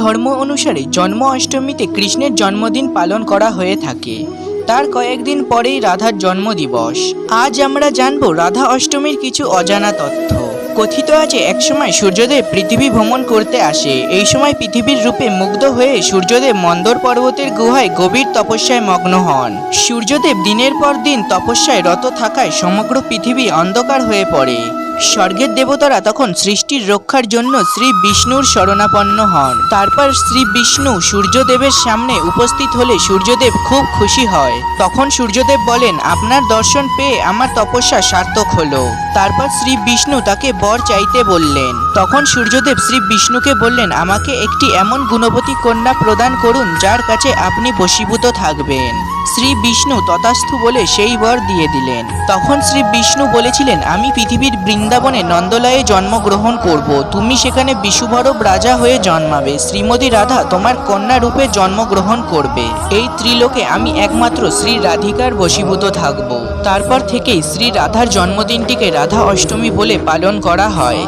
ধর্ম অনুসারে জন্ম অষ্টমীতে কৃষ্ণের জন্মদিন পালন করা হয়ে থাকে। তার কয়েকদিন পরেই রাধার জন্মদিবস। আজ আমরা জানব রাধা অষ্টমীর কিছু অজানা তথ্য। কথিত আছে, একসময় সূর্যদেব পৃথিবী ভ্রমণ করতে আসে। এই সময় পৃথিবীর রূপে মুগ্ধ হয়ে সূর্যদেব মন্দর পর্বতের গুহায় গভীর তপস্যায় মগ্ন হন। সূর্যদেব দিনের পর দিন তপস্যায় রত থাকায় সমগ্র পৃথিবী অন্ধকার হয়ে পড়ে। স্বর্গের দেবতারা তখন সৃষ্টির রক্ষার জন্য শ্রী বিষ্ণুর শরণাপন্ন হন। তারপর শ্রী বিষ্ণু সূর্যদেবের সামনে উপস্থিত হলে সূর্যদেব খুব খুশি হয়। তখন সূর্যদেব বলেন, আপনার দর্শন পেয়ে আমার তপস্যা সার্থক হলো। তারপর শ্রী বিষ্ণু তাকে বর চাইতে বললেন। তখন সূর্যদেব শ্রী বিষ্ণুকে বললেন, আমাকে একটি এমন গুণবতী কন্যা প্রদান করুন যার কাছে আপনি বশীভূত থাকবেন। শ্রী বিষ্ণু তথাস্থু বলে সেই বর দিয়ে দিলেন। তখন শ্রী বিষ্ণু বলেছিলেন, আমি পৃথিবীর বৃন্দাবনে নন্দলয়ে জন্মগ্রহণ করব। তুমি সেখানে বিশুভরব রাজা হয়ে জন্মাবে। শ্রীমতী রাধা তোমার কন্যা রূপে জন্মগ্রহণ করবে। এই ত্রিলোকে আমি একমাত্র শ্রী রাধিকার বশীভূত থাকব। তারপর থেকেই শ্রী রাধার জন্মদিনটিকে রাধা অষ্টমী বলে পালন করা হয়।